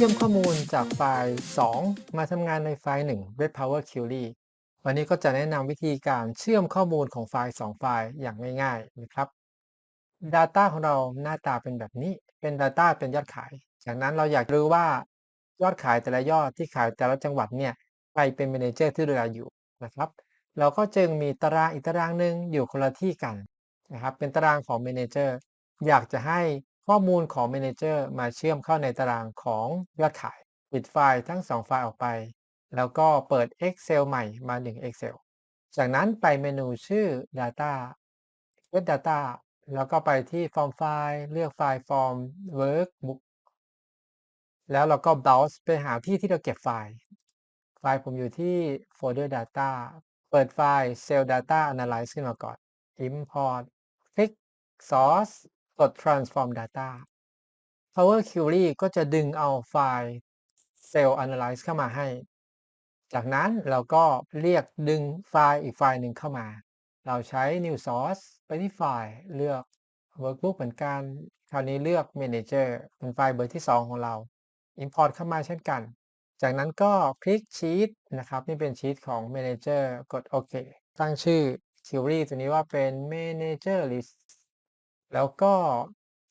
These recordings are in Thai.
เชื่อมข้อมูลจากไฟล์ 2 มาทำงานในไฟล์ 1 Red Power Query วันนี้ก็จะแนะนำวิธีการเชื่อมข้อมูลของไฟล์ 2 ไฟล์อย่างง่ายๆนะครับ Data ของเราหน้าตาเป็นแบบนี้ เป็น Data เป็นยอดขาย จากนั้นเราอยากรู้ว่ายอดขายแต่ละยอดที่ขายแต่ละจังหวัดเนี่ยใครเป็น Manager ที่ดูแลอยู่นะครับ เราก็จึงมีตารางอีกตารางหนึ่งอยู่คนละที่กันนะครับ เป็นตารางของ Manager อยากจะให้ ข้อมูลของ Manager มาเชื่อมเข้าในตารางของยอดขาย ปิดไฟล์ทั้ง 2 ไฟล์ออกไป แล้วก็เปิด Excel ใหม่มา 1 Excel จากนั้นไปเมนูชื่อ Data Get Data แล้วก็ไปที่ Form File เลือกไฟล์ Form Workbook แล้วเราก็ browse ไปหาที่ที่เราเก็บไฟล์ ไฟล์ผมอยู่ที่โฟลเดอร์ Data เปิดไฟล์ Cell Data Analyze ขึ้นมาก่อน Import คลิก Source กด Transform Data Power Query ก็จะดึงเอาไฟล์ Cell Analyze เข้ามาให้ จากนั้นเราก็เรียกดึงไฟล์อีกไฟล์หนึ่งเข้ามา เราใช้ New Source ไปที่ไฟล์เลือก Workbook เหมือนกัน คราวนี้เลือก Manager เป็นไฟล์เบอร์ที่ 2 ของเรา Import เข้ามาเช่นกัน จากนั้นก็คลิก Sheet นะครับ นี่เป็นชีตของ Manager กดโอเคตั้งชื่อ Query ตัวนี้ว่าเป็น Manager List แล้วก็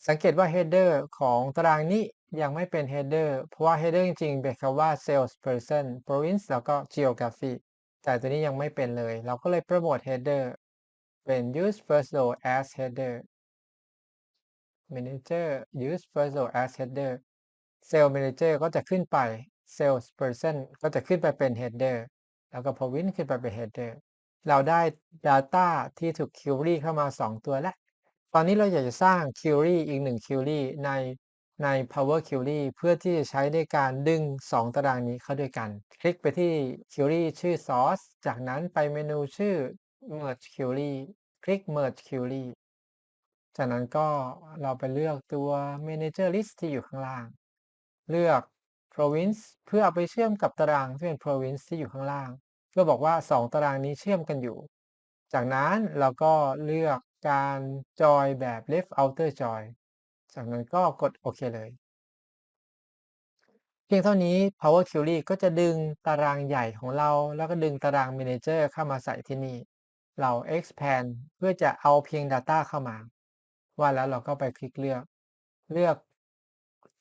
สังเกตว่า Header ของตารางนี้ยังไม่เป็น Header เพราะว่า Header จริงๆ เป็นคำว่า Salesperson Province แล้วก็ Geography แต่ตัวนี้ยังไม่เป็นเลย เราก็เลยโปรโมท Header เป็น Use First Row as Header Manager Use First Row as Header Sales Manager ก็จะขึ้นไป Salesperson ก็จะขึ้นไปเป็น Header แล้วก็ Province ขึ้นไปเป็น Header เราได้ Data ที่ถูก Query เข้ามา 2 ตัวแล้ว ตอนนี้เราอยากจะสร้าง Query อีก1 Query ในใน Power Query เพื่อที่จะใช้ในการดึง 2 ตารางนี้เข้าด้วยกัน คลิกไปที่ Query ชื่อ Source จากนั้นไปเมนูชื่อ Merge Query คลิก Merge Query จากนั้นก็เราไปเลือกตัว Manager List ที่อยู่ข้างล่าง เลือก Province เพื่อเอาไปเชื่อมกับตารางที่เป็น Province ที่อยู่ข้างล่างเพื่อบอกว่า 2 ตารางนี้เชื่อมกันอยู่ จากนั้นเราก็เลือก การจอยแบบ left outer join จากนั้นก็กดโอเคเลย เพียงเท่านี้ Power Query ก็จะดึงตารางใหญ่ของเรา แล้วก็ดึงตาราง Manager เข้ามาใส่ที่นี่ เรา expand เพื่อจะเอาเพียง Data เข้ามา ว่าแล้วเราก็ไปคลิกเลือก เลือก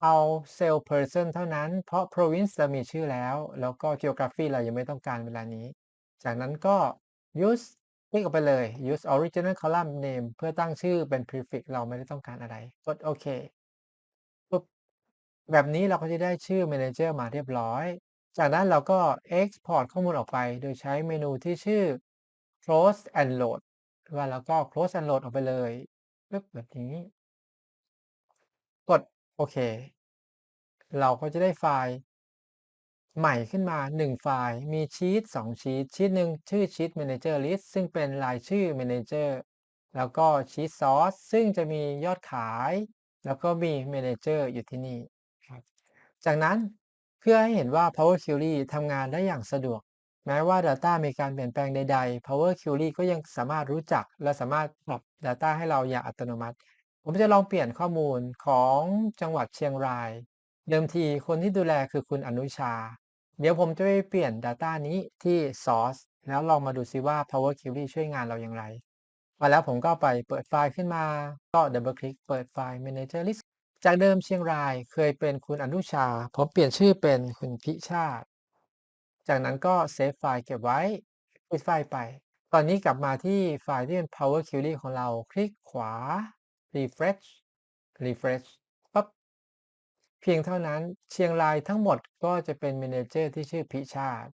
เอา Sales Person เท่านั้น เพราะ Province เรามีชื่อแล้ว แล้วก็ Geography เรายังไม่ต้องการเวลานี้ จากนั้นก็ Use คลิกออกไปเลย Use Original Column Name เพื่อตั้งชื่อเป็น Prefix เราไม่ได้ต้องการอะไร กดโอเคปุ๊บแบบนี้เราก็จะได้ชื่อ Manager มาเรียบร้อย จากนั้นเราก็ Export ข้อมูลออกไป โดยใช้เมนูที่ชื่อ Close and Load ว่าแล้วก็ Close and Load ออกไปเลยปึ๊บแบบนี้ กดโอเค เราก็จะได้ไฟล์ ใหม่ขึ้นมา 1 ไฟล์ มีชีต2ชีตชีตหนึ่งชื่อชีต Manager List ซึ่งเป็นรายชื่อ Manager แล้วก็ชีต Source ซึ่งจะมียอดขาย แล้วก็มี Manager อยู่ที่นี่ครับจากนั้นเพื่อให้เห็นว่า Power Query ทำงานได้อย่างสะดวก แม้ว่า Data มีการเปลี่ยนแปลงใดๆ Power Query ก็ยังสามารถรู้จัก และสามารถปรับ Data ให้เราอย่างอัตโนมัติ ผมจะลองเปลี่ยนข้อมูลของจังหวัดเชียงรายเดิมทีคนที่ดูแลคือคุณอนุชา เดี๋ยวผมจะไปเปลี่ยน Data นี้ที่ Source แล้วลองมาดูซิว่า Power Query ช่วยงานเราอย่างไรมาแล้วผมก็ไปเปิดไฟล์ขึ้นมา ก็ดับเบิลคลิกเปิดไฟล์ Manager List จากเดิมเชียงรายเคยเป็นคุณอนุชา ผมเปลี่ยนชื่อเป็นคุณพิชาติ จากนั้นก็เซฟไฟล์เก็บไว้ปิดไฟล์ไป ตอนนี้กลับมาที่ไฟล์ที่เป็น Power Query ของเรา คลิกขวา refresh refresh พียงเท่านั้นเชียงรายทั้งหมดก็จะเป็น Manager ที่ชื่อพิชาติ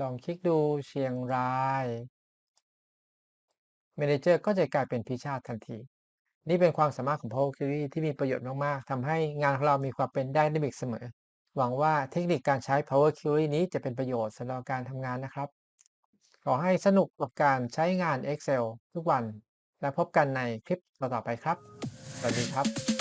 ลองคลิกดูเชียงราย Manager ก็จะกลายเป็นพิชาติทันที นี่เป็นความสามารถของ Power Query ที่มีประโยชน์มาก ๆทำให้งานของเรามีความเป็น Dynamic เสมอ หวังว่าเทคนิคการใช้ Power Query นี้จะเป็นประโยชน์สำหรับการทำงานนะครับ ขอให้สนุกกับการใช้งาน Excel ทุกวัน และพบกันในคลิปต่อๆไปครับ สวัสดีครับ